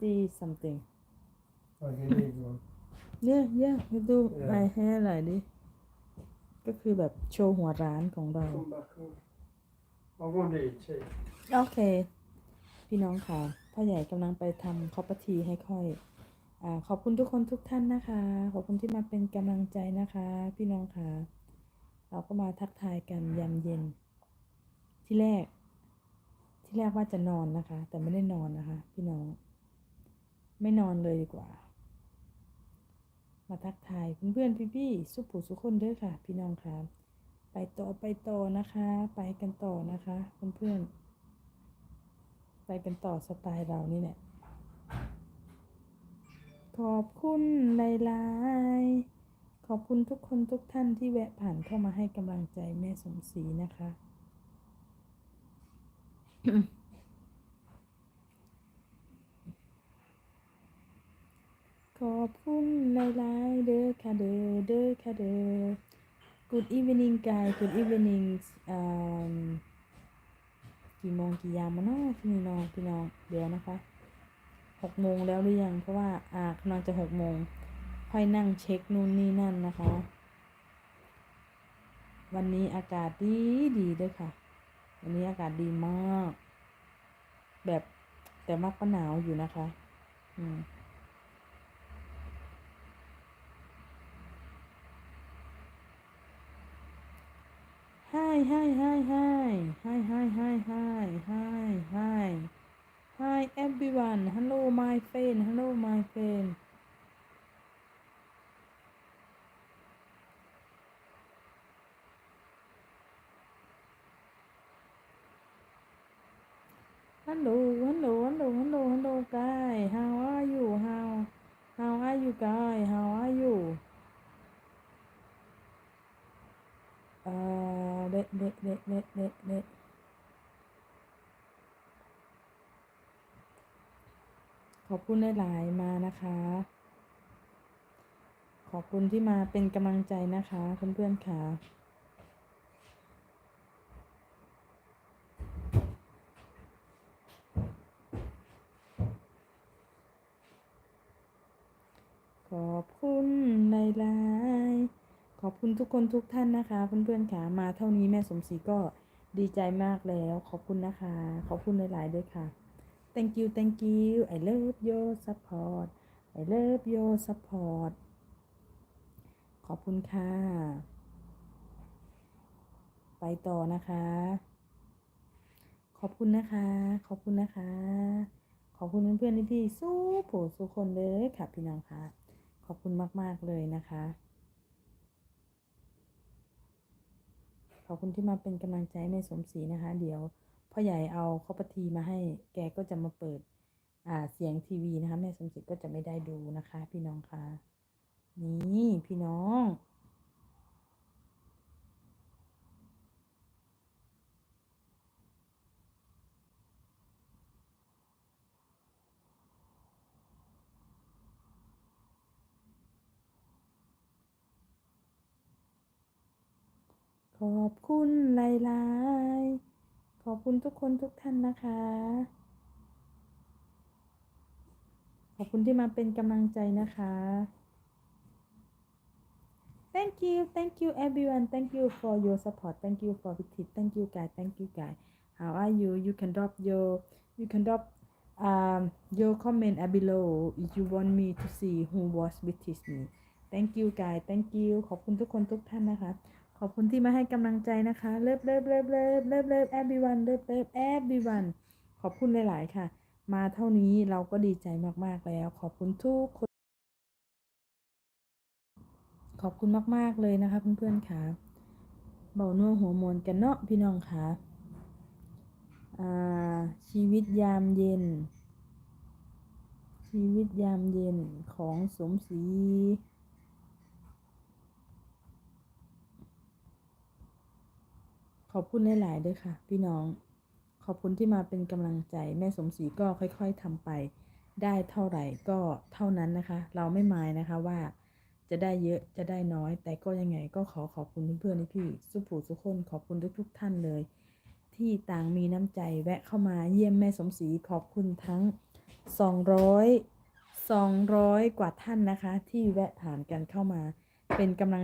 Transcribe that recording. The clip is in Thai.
20 something Like you need one. yeah yeah you do Yeah. my hair like this ก็คือแบบโชว์หัวร้านของเรา Come back home. I want to eat tea. โอเค พี่น้องค่ะพ่อใหญ่กำลังไปทำคอปทีให้ค่อยอาขอบคุณทุกคนทุกท่านนะคะ ขอบคุณที่มาเป็นกำลังใจนะคะ พี่น้องค่ะ เราก็มาทักทายกันยามเย็น ที่แรก ที่แรกว่าจะนอนนะคะ แต่ไม่ได้นอนนะคะ พี่น้อง ไม่นอนเลยดีกว่า มาทักทายเพื่อนๆพี่ๆสุผู้สุคนด้อค่ะ พี่น้องค่ะไปต่อไปต่อนะคะ ไปกันต่อนะคะเพื่อนๆไปกันต่อสไตล์เรานี่แหละขอบคุณหลายๆขอบคุณทุกคนทุกท่านที่แวะผ่านเข้ามาให้กำลังใจแม่สมศรีนะคะ อบคุณหลายๆเด้อค่ะเด้อเด้อค่ะเด้อ Good evening guys Good evening อ่ากี่โมงกี่ยามมาเนาะพี่น้องพี่น้องเดี๋ยวนะคะหกโมงแล้วหรือยังเพราะว่าอ่ากำลังจะหกโมงค่อยนั่งเช็คนู่นนี่นั่นนะคะ วันนี้อากาศดีดีด้วยค่ะ วันนี้อากาศดีมาก แบบแต่มากก็หนาวอยู่นะคะ อืม Hi, hi, hi, hi. Hi, hi, hi, hi. Hi, hi. Hi, everyone. Hello, my friend. Hello, my friend. Hello, hello, hello, hello, hello, guys. How are you? How, how are you, guy How are you? เอ่อเละเละเละเละเละขอบคุณหลายๆมานะคะ ขอบคุณที่มาเป็นกำลังใจนะคะเพื่อนๆค่ะขอบคุณหลายๆ ขอบคุณทุกคนทุกท่านนะคะเพื่อนๆค่ะมาเท่านี้แม่สมศรีก็ดีใจมากแล้ว ขอบคุณนะคะ ขอบคุณหลายๆด้วยค่ะ thank you thank you I love your support I love your support ขอบคุณค่ะ ไปต่อนะคะ ขอบคุณนะคะ ขอบคุณนะคะ ขอบคุณเพื่อนๆพี่ๆสู้ผู้สู้คนเลยค่ะพี่น้องค่ะ ขอบคุณมากๆเลยนะคะ ข อบคุณที่มาเป็นกำลังใจให้แม่สมศรีนะคะ เดี๋ยวพ่อใหญ่เอาข้าวปทีมาให้ แกก็จะมาเปิดอ่าเสียงทีวีนะคะ แม่สมศรีก็จะไม่ได้ดูนะคะ พี่น้องคะนี่พี่น้อง อบคุณหลายๆ ขอบคุณทุกคนทุกท่านนะคะ ขอบคุณที่มาเป็นกำลังใจนะคะ thank you thank you everyone thank you for your support thank you for visit thank you guys thank you guys how are you you can drop your you can drop um your comment below if you want me to see who was with me thank you guys thank you ขอบคุณทุกคนทุกท่านนะคะ อบคุณที่มาให้กำลังใจนะคะ เลิฟเลิฟเลิฟเลิฟเลิฟเลิฟ everyone เลิฟเลิฟ everyone ขอบคุณหลาย ๆ ค่ะ มาเท่านี้เราก็ดีใจมาก ๆ แล้ว ขอบคุณทุกคน ขอบคุณมาก ๆ เลยนะคะ เพื่อน ๆ ค่ะเบานัวหัวมนกันเนาะพี่น้องค่ะชีวิตยามเย็น ชีวิตยามเย็นของสมศรี ขอบคุณหลายๆด้วยค่ะ พี่น้อง ขอบคุณที่มาเป็นกำลังใจ แม่สมศรีก็ค่อย ๆทำไป ได้เท่าไหร่ก็เท่านั้นนะคะ เราไม่หมายนะคะว่า จะได้เยอะจะได้น้อย แต่ก็ยังไงก็ขอขอบคุณเพื่อนๆพี่สุผูสุคนขอบคุณทุกๆท่านเลย ที่ต่างมีน้ำใจแวะเข้ามาเยี่ยมแม่สมศรีขอบคุณทั้งสองร้อยสองร้อยกว่าท่านนะคะ ที่แวะผ่านกันเข้ามาเป็นกำลัง